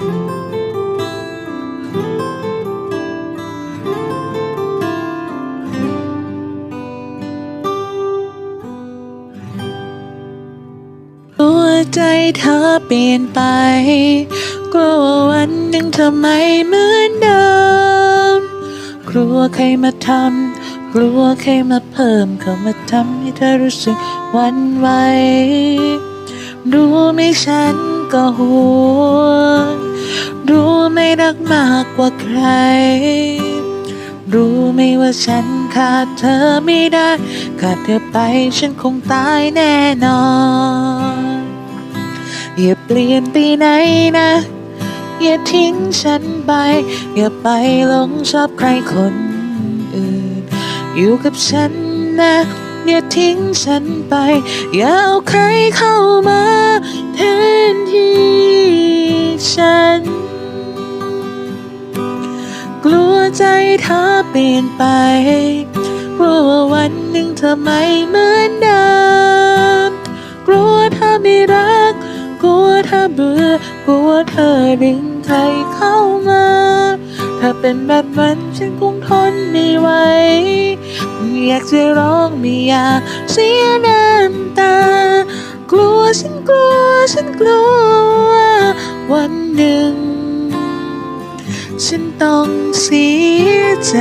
ตัวใจเธอเปลี่ยนไป กลัววันหนึ่งเธอไม่เหมือนเดิม กลัวใครมาทำ กลัวใครมาเพิ่มเข้ามาทำให้เธอรู้สึกวันไหวรู้ไหมฉันก็ห่วง รู้ไม่รักมากกว่าใคร รู้ไหมว่าฉันขาดเธอไม่ได้ ขาดเธอไปฉันคงตายแน่นอน อย่าเปลี่ยนไปไหนนะ อย่าทิ้งฉันไป อย่าไปหลงชอบใครคนอื่น อยู่กับฉันนะอย่าทิ้งฉันไป อย่าเอาใครเข้ามาแทนที่ ฉัน กลัวใจเธอเปลี่ยนไป กลัวว่าวันหนึ่งเธอไม่เหมือนเดิม กลัวเธอไม่รัก กลัวเธอเบื่อ กลัวเธอดึงใครเข้ามา ถ้าเป็นแบบนั้นฉันคงทนไม่ไหวอยากจะร้องไม่อยากเสียน้ำตา กลัวฉันกลัวฉันกลัว ต้องเสียใจ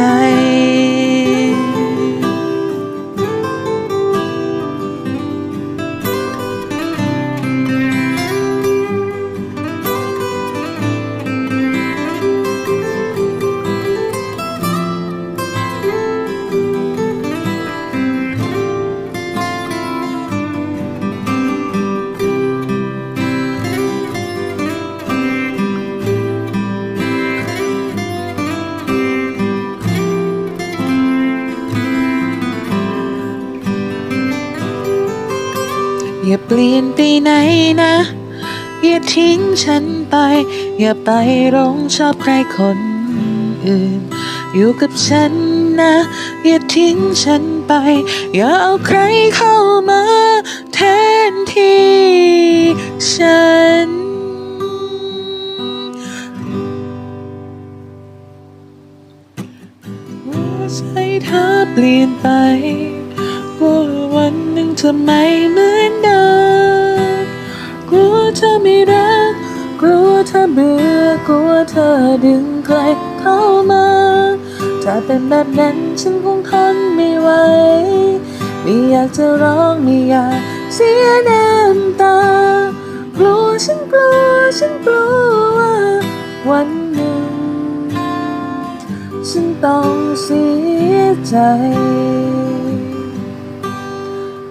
อย่าเปลี่ยนไปไหนนะ อย่าทิ้งฉันไป อย่าไปหลงชอบใครคนอื่น อยู่กับฉันนะ อย่าทิ้งฉันไป อย่าเอาใครเข้ามาแทนที่ฉันหัวใจเธอเปลี่ยนไปกลัววันหนึ่งเธอไม่เหมือนเดิม เธอไม่รัก กลัวเธอเบื่อกลัวเธอดึงใครเข้ามา ถ้าเป็นแบบนั้นฉันคงทนไม่ไหว ไม่อยากจะร้องไม่อยากเสียน้ำตา กลัวฉันกลัวฉันกลัวว่าวันหนึ่ง ฉันต้องเสียใจ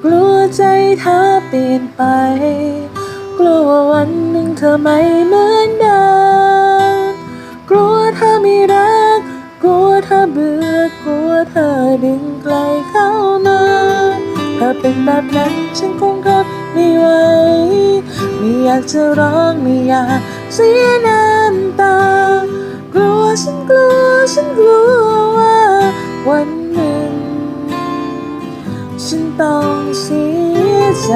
กลัวใจเธอเปลี่ยนไป กลัวว่าวันหนึ่งเธอไม่เหมือนเดิมกลัวเธอไม่รัก กลัวเธอเบื่อกลัวเธอดึงไกลเข้ามาถ้าเป็นแบบนั้นฉันคงทนไม่ไหวไม่อยากจะร้องไม่อยากเสียน้ำตา กลัวฉันกลัวฉันกลัวว่าวันหนึ่ง ฉันต้องเสียใจ